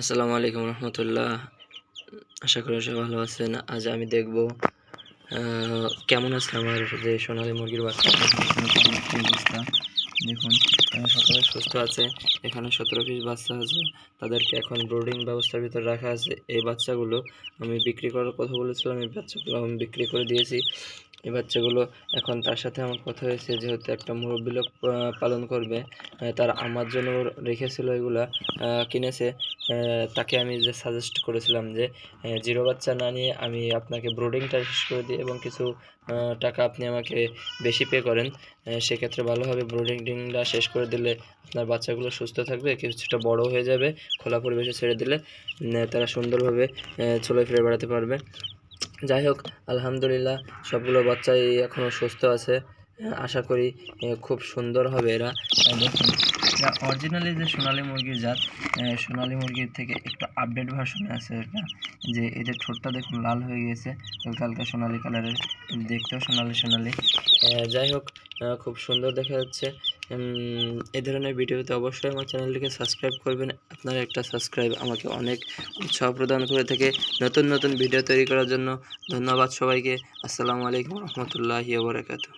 আসসালামু আলাইকুম রহমতুল্লাহ। আশা করি সবাই ভালো আছেন। আজ আমি দেখব কেমন আছে আমার যে সোনালী মুরগির বাচ্চা। দেখুন সকলে সুস্থ আছে, এখানে সতেরো পিস বাচ্চা আছে, তাদেরকে এখন ব্রোডিং ব্যবস্থার ভিতরে রাখা আছে। এই বাচ্চাগুলো আমি বিক্রি করার কথা বলেছিলাম, এই বাচ্চাগুলো আমি বিক্রি করে দিয়েছি। এই বাচ্চাগুলো এখন তার সাথে আমার কথা হয়েছে, যেহেতু একটা মুরব্বী লোক পালন করবে তার আমার জন্য রেখেছিল এগুলা কিনেছে। তাকে আমি যে সাজেস্ট করেছিলাম যে জিরো বাচ্চা না নিয়ে আমি আপনাকে ব্রোডিংটা শেষ করে দিই এবং কিছু টাকা আপনি আমাকে বেশি পে করেন সেক্ষেত্রে ভালোভাবে ব্রোডিংটা শেষ করে দিলে আপনার বাচ্চাগুলো সুস্থ থাকবে, কিছুটা বড় হয়ে যাবে, খোলা পরিবেশে ছেড়ে দিলে তারা সুন্দরভাবে চলে ফিরে বেড়াতে পারবে। যাই হোক, আলহামদুলিল্লাহ, সবগুলো বাচ্চাই এখনও সুস্থ আছে। আশা করি খুব সুন্দর হবে এরা। দেখুন যা অরিজিনালি যে সোনালী মুরগির জাত সোনালী মুরগির থেকে একটু আপডেট ভার্সনে আছে এটা, যে এদের ঠোঁটটা দেখুন লাল হয়ে গেছে হালকা হালকা সোনালী কালারের দেখতেও সোনালি সোনালি। যাই হোক খুব সুন্দর দেখা যাচ্ছে। এ ধরনের ভিডিওতে অবশ্যই আমার চ্যানেলটিকে সাবস্ক্রাইব করবেন। আপনার একটা সাবস্ক্রাইব আমাকে অনেক উৎসাহ প্রদান করে থাকে। নতুন নতুন ভিডিও তৈরি করার জন্য ধন্যবাদ সবাইকে। আসসালামু আলাইকুম রহমতুল্লাহি ওবরাকাতু